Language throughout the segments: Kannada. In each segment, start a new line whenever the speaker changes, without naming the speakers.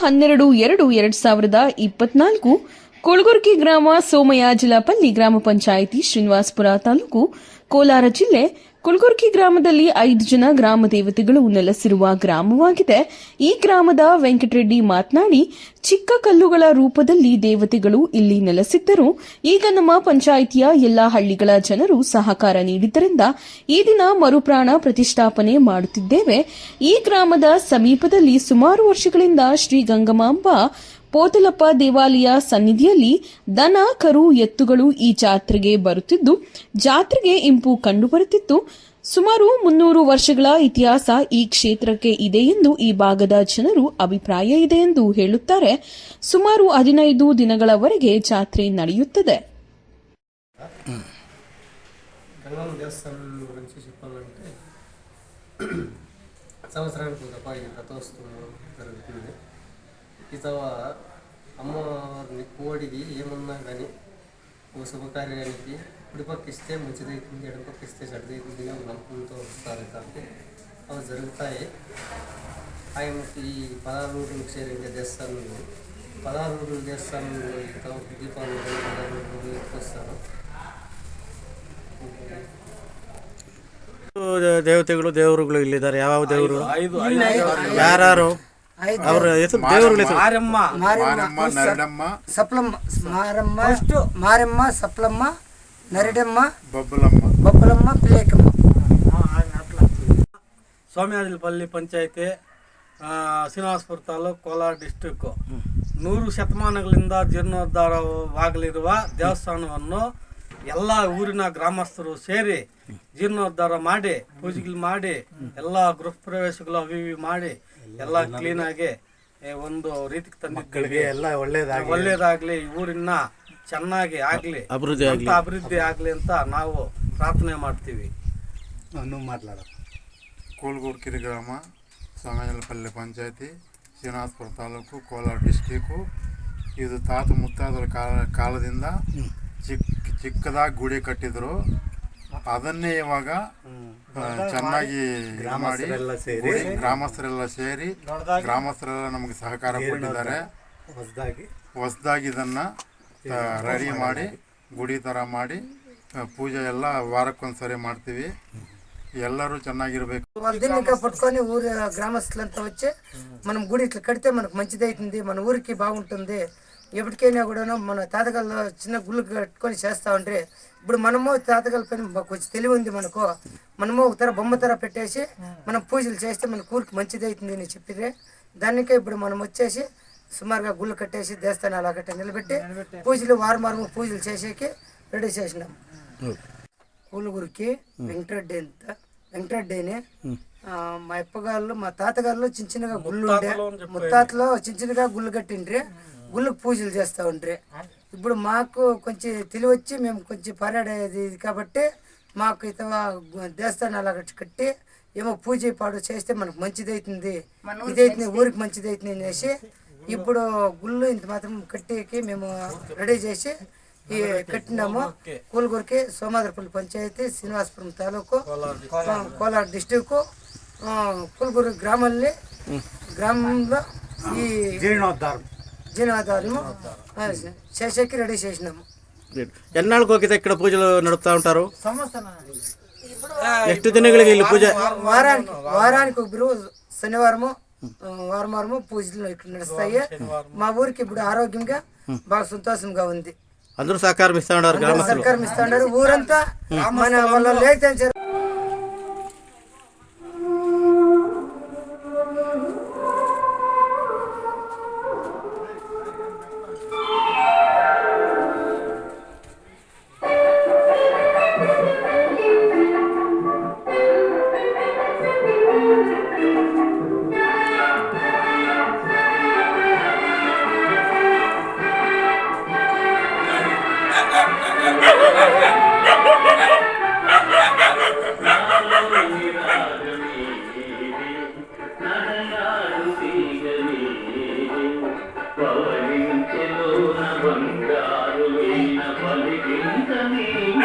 ಹನ್ನೆರಡು ಎರಡು ಎರಡ್ ಸಾವಿರದ ಇಪ್ಪತ್ನಾಲ್ಕು ಕುಳಗುರ್ಕಿ ಗ್ರಾಮ ಸೋಮಯಾಜಲಪಲ್ಲಿ ಗ್ರಾಮ ಪಂಚಾಯಿತಿ ಶ್ರೀನಿವಾಸಪುರ ತಾಲೂಕು ಕೋಲಾರ ಜಿಲ್ಲೆ ಕುಲ್ಗುರ್ಕಿ ಗ್ರಾಮದಲ್ಲಿ ಐದು ಜನ ಗ್ರಾಮ ದೇವತೆಗಳು ನೆಲೆಸಿರುವ ಗ್ರಾಮವಾಗಿದೆ. ಈ ಗ್ರಾಮದ ವೆಂಕಟರೆಡ್ಡಿ ಮಾತನಾಡಿ, ಚಿಕ್ಕ ಕಲ್ಲುಗಳ ರೂಪದಲ್ಲಿ ದೇವತೆಗಳು ಇಲ್ಲಿ ನೆಲೆಸಿದ್ದರು. ಈಗ ನಮ್ಮ ಪಂಚಾಯಿತಿಯ ಎಲ್ಲಾ ಹಳ್ಳಿಗಳ ಜನರು ಸಹಕಾರ ನೀಡಿದ್ದರಿಂದ ಈ ದಿನ ಮರುಪ್ರಾಣ ಪ್ರತಿಷ್ಠಾಪನೆ ಮಾಡುತ್ತಿದ್ದೇವೆ. ಈ ಗ್ರಾಮದ ಸಮೀಪದಲ್ಲಿ ಸುಮಾರು ವರ್ಷಗಳಿಂದ ಶ್ರೀ ಗಂಗಮಾಂಬ ಪೋತಲಪ್ಪ ದೇವಾಲಯ ಸನ್ನಿಧಿಯಲ್ಲಿ ದನ ಕರು ಎತ್ತುಗಳು ಈ ಜಾತ್ರೆಗೆ ಬರುತ್ತಿದ್ದು ಜಾತ್ರೆಗೆ ಇಂಪು ಕಂಡುಬರುತ್ತಿತ್ತು ಸುಮಾರು ಮುನ್ನೂರು ವರ್ಷಗಳ ಇತಿಹಾಸ ಈ ಕ್ಷೇತ್ರಕ್ಕೆ ಇದೆ ಎಂದು ಈ ಭಾಗದ ಜನರು ಅಭಿಪ್ರಾಯ ಇದೆ ಎಂದು ಹೇಳುತ್ತಾರೆ ಸುಮಾರು ಹದಿನೈದು ದಿನಗಳವರೆಗೆ ಜಾತ್ರೆ ನಡೆಯುತ್ತದೆ
గంగమ్మ దేవస్థానం గురించి చెప్పాలంటే సంవత్సరానికి ఒక ఈ రథోత్సవం జరుగుతుంది ఇతవ అమ్మవారిని కోడికి ఏమన్నా కానీ ఓ శుభకార్యానికి కుడిపక్క ఇస్తే మంచిదవుతుంది ఎడపక్క ఇస్తే చెడ్డదవుతుంది అని నమ్మకంతో వస్తారు కాబట్టి అవి జరుగుతాయి ఆయనకి ఈ పదహారు రోజులకు చేరించే దేవస్థానంలో పదహారు రోజుల దేవస్థానంలో ఇతవ దీపాలు పదహారు రోజులు ఎత్తుకొస్తారు
ದೇವತೆಗಳು ದೇವರುಗಳು ಇಲ್ಲಿದ್ದಾರೆ ಯಾವ ದೇವರು ಯಾರು ಅವ್ರ ಹೆಸರು ದೇವರುಗಳ ಹೆಸರು.
ಮಾರಮ್ಮ.
ಮಾರಮ್ಮ ನರಡಮ್ಮ.
ಸಪ್ಲಮ್ಮ ಮಾರಮ್ಮ. ಮಾರಮ್ಮ ಸಪ್ಲಮ್ಮ ನರಡಮ್ಮ
ಬಬ್ಬಲಮ್ಮ.
ಬಬ್ಬಲಮ್ಮ ಪಿಲೇಕಮ್ಮ
ಸೋಮ್ಯಾಜಲಪಲ್ಲಿ ಪಂಚಾಯತಿ ಶ್ರೀನಿವಾಸಪುರ ತಾಲೂಕು ಕೋಲಾರ ಡಿಸ್ಟಿಕ್ಕು ನೂರು ಶತಮಾನಗಳಿಂದ ಜೀರ್ಣೋದ್ಧಾರವಾಗಲಿರುವ ದೇವಸ್ಥಾನವನ್ನು ಎಲ್ಲ ಊರಿನ ಗ್ರಾಮಸ್ಥರು ಸೇರಿ ಜೀರ್ಣೋದ್ಧಾರ ಮಾಡಿ ಪೂಜೆಗಳು ಮಾಡಿ ಎಲ್ಲ ಗೃಹ ಪ್ರವೇಶಗಳು ಅವಿವಿ ಮಾಡಿ ಎಲ್ಲ ಆಗಿ ಒಂದು ರೀತಿ ತಂದಿದ್ದೀವಿ.
ಎಲ್ಲ
ಒಳ್ಳೇದಾಗಲಿ. ಒಳ್ಳೇದಾಗ್ಲಿ ಊರಿನ ಚೆನ್ನಾಗಿ ಆಗ್ಲಿ
ಅಭಿವೃದ್ಧಿ ಆಗ್ಲಿ.
ಅಂತ ಅಭಿವೃದ್ಧಿ ಆಗ್ಲಿ ಅಂತ ನಾವು ಪ್ರಾರ್ಥನೆ ಮಾಡ್ತೀವಿ.
ಮಾತಾಡ
ಕೂಲ್ಗೂಡ್ಕಿರಿ ಗ್ರಾಮ ಸೋಮೇಜಲಪಲ್ಲೆ ಪಂಚಾಯತಿ ಶ್ರೀನಿವಾಸಪುರ ತಾಲೂಕು ಕೋಲಾರ ಡಿಸ್ಟಿಕ್ಕು. ಇದು ತಾತ ಮುತ್ತಾದರ ಕಾಲ ಕಾಲದಿಂದ ಚಿಕ್ಕ ಚಿಕ್ಕದಾಗಿ ಗುಡಿ ಕಟ್ಟಿದ್ರು. ಅದನ್ನೇ ಇವಾಗ ಆ, ಚೆನ್ನಾಗಿ ಇದು ಮಾಡಿ
ಗ್ರಾಮಸ್ಥರೆಲ್ಲ ಸೇರಿ
ಗುಡಿ ಗ್ರಾಮಸ್ಥರೆಲ್ಲ ಸೇರಿ ಗ್ರಾಮಸ್ಥರೆಲ್ಲ ನಮಗೆ ಸಹಕಾರ ಕೊಟ್ಟಿದ್ದಾರೆ
ಹೊಸದಾಗಿ
ಹೊಸದಾಗಿ ಇದನ್ನು ರೆಡಿ ಮಾಡಿ ಗುಡಿ ಥರ ಮಾಡಿ ಆ, ಪೂಜೆ ಎಲ್ಲ ವಾರಕ್ಕೊಂದ್ಸರಿ ಮಾಡ್ತೀವಿ ಎಲ್ಲರೂ ಚೆನ್ನಾಗಿರ್ಬೇಕು
దీన్ని పట్టుకొని ఊరు గ్రామస్తులంతా వచ్చి మనం గుడి ఇట్లా కడితే మనకు మంచిది అవుతుంది మన ఊరికి బాగుంటుంది ఎప్పటికైనా కూడా మన తాతగాళ్ళు చిన్న గుళ్ళు కట్టుకొని చేస్తా ఉంటే ఇప్పుడు మనము తాతగాళ్ళ పైన మాకు కొంచెం తెలివి ఉంది మనకు. మనము ఒక తర బొమ్మ తర పెట్టేసి మనం పూజలు చేస్తే మన ఊరికి మంచిది అవుతుంది అని చెప్పిరే దానికే ఇప్పుడు మనం వచ్చేసి సుమారుగా గుళ్ళు కట్టేసి దేవస్థానాలు అక్కడ నిలబెట్టి పూజలు వారం వారం పూజలు చేసేకి రెడీ చేసినాం. కూలుగురికి వెంకటరెడ్డి అంత. వెంకటరెడ్డిని మా అప్పగారు మా తాతగారులో చిన్న చిన్నగా గుళ్ళు ఉండే. ముత్తాతలో చిన్న చిన్నగా గుళ్ళు కట్టిండ్రి. గుళ్ళు పూజలు చేస్తూ ఉంటారు ఇప్పుడు మాకు కొంచెం తెలివి వచ్చి మేము కొంచెం పర్యాడేది కాబట్టి మాకు ఇత దేవస్థానాలు కట్టి ఏమో పూజ పాడు చేస్తే మనకు మంచిది అవుతుంది ఇదైతుంది ఊరికి మంచిది అవుతుంది అనేసి ఇప్పుడు గుళ్ళు ఇంత మాత్రం కట్టేకి మేము రెడీ చేసి ఈ కట్టినాము. కూలగూరికి సోమాదరపల్లి పంచాయతీ శ్రీనివాసపురం తాలూకు కోలార్ డిస్టిక్ కూలగూరు గ్రామాల్ని గ్రామంలో ఈ
జీర్ణోద్ధారం.
జీర్ణాధారము ఆ, చేసేకి రెడీ చేసినాము
ಎನ್ನಾಳ್ಗೆ ಹೋಗಿದೆ ఇక్కడ పూజలు నడుపుతా ఉంటారు ಎಷ್ಟು ದಿನಗಳಿಗೆ ಇಲ್ಲಿ ಪೂಜೆ
వారానికి వారానికి ఒక రోజు శనివారము ఆ, వారం వారము పూజలు ఇక్కడ నడుస్తాయి మా ఊరికి ఇప్పుడు ఆరోగ్యంగా బాగా సంతోషంగా ఉంది
అందరూ సహకారం ఇస్తా ఉన్నారు గ్రామస్తులు
సర్కారం ఇస్తా ఉన్నారు ఊరంతా మన వాళ్ళ లేకపోతే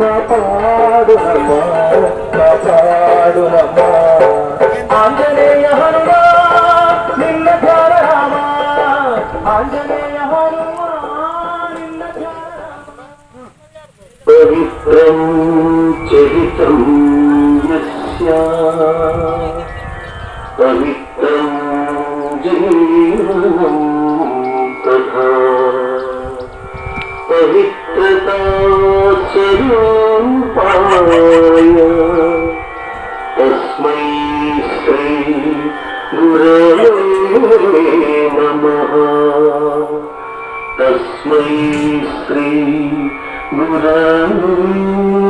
కాపాడు కాపాడు ఆంజనేయ నిన్న ఆంజనేయ నిన్న పవిత్రం చరిత్రం పవిత్రం జీ तस्मै श्री गुराय